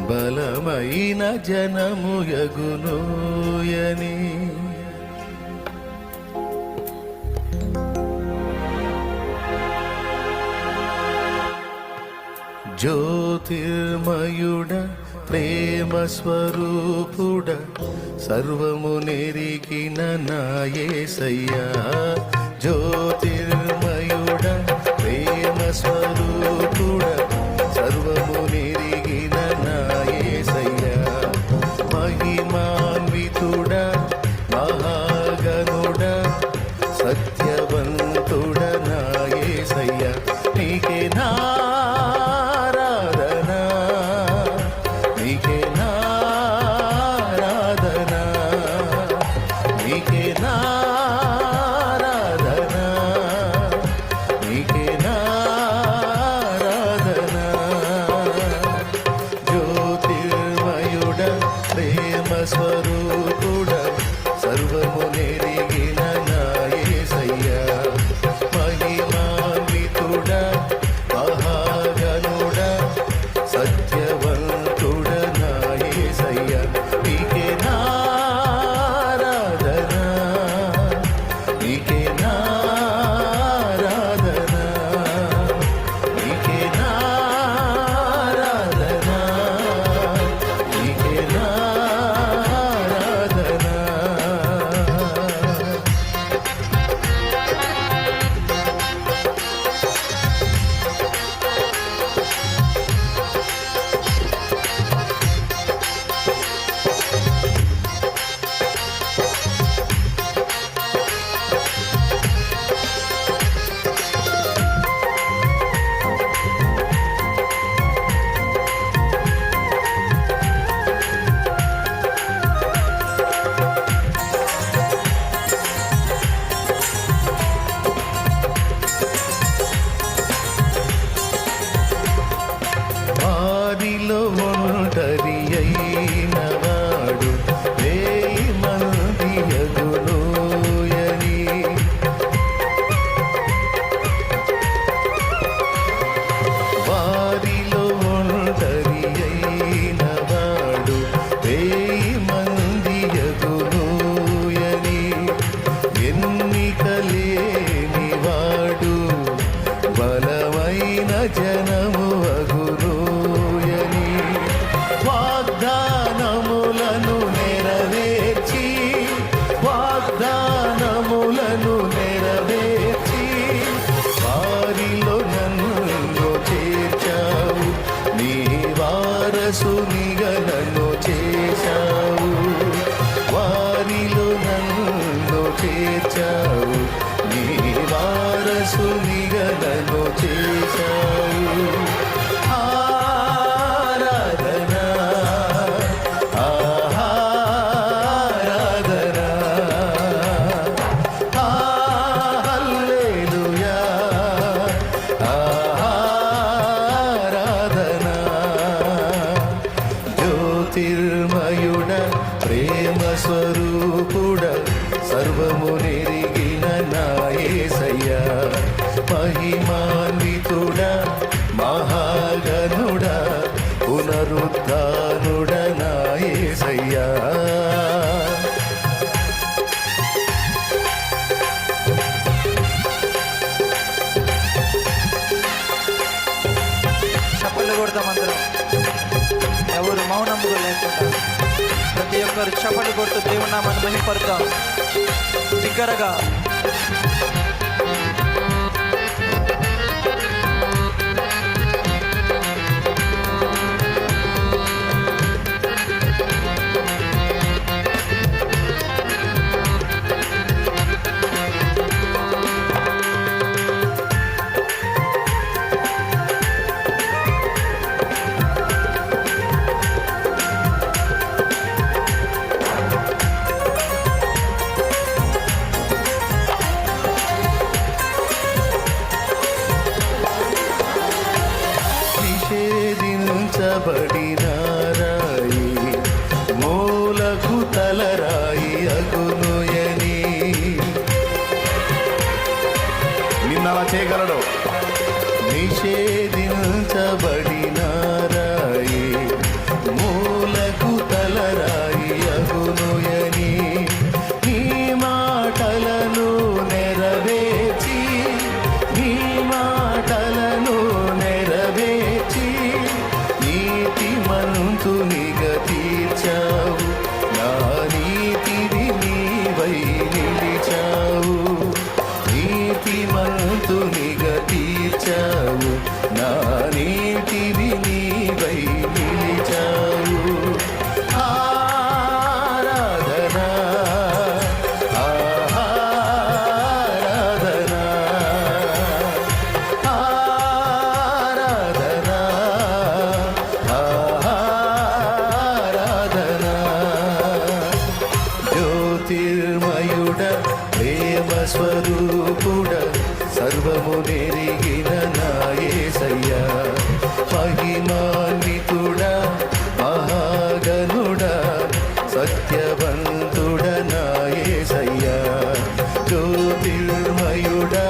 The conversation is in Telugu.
బలమైన జనముయగునోయని జ్యోతిర్మయుడ ప్రేమ స్వరూపుడ సర్వము నెరికిన నాయే జ్యోతిర్మ picture కొడతాం అందరం. ఎవరు మౌనముగా లేకుండా ప్రతి ఒక్కరు చప్పటి కొడుతూ దేవుని నామాన్ని మహిపడతాం దగ్గరగా చేయగలడు. నిషేధించబడినారాయే మూలకు తలరాయి అగునుయని నీ మాటలను నెరవేర్చి నీ మాటలను నెరవేర్చి నీతి మంతుని పాదము నెరిగిన నాయసయ్య. మహిమాన్వితుడా మహాగనుడా సత్యవంతుడ నాయసయ్య. జ్యోతిర్మయుడా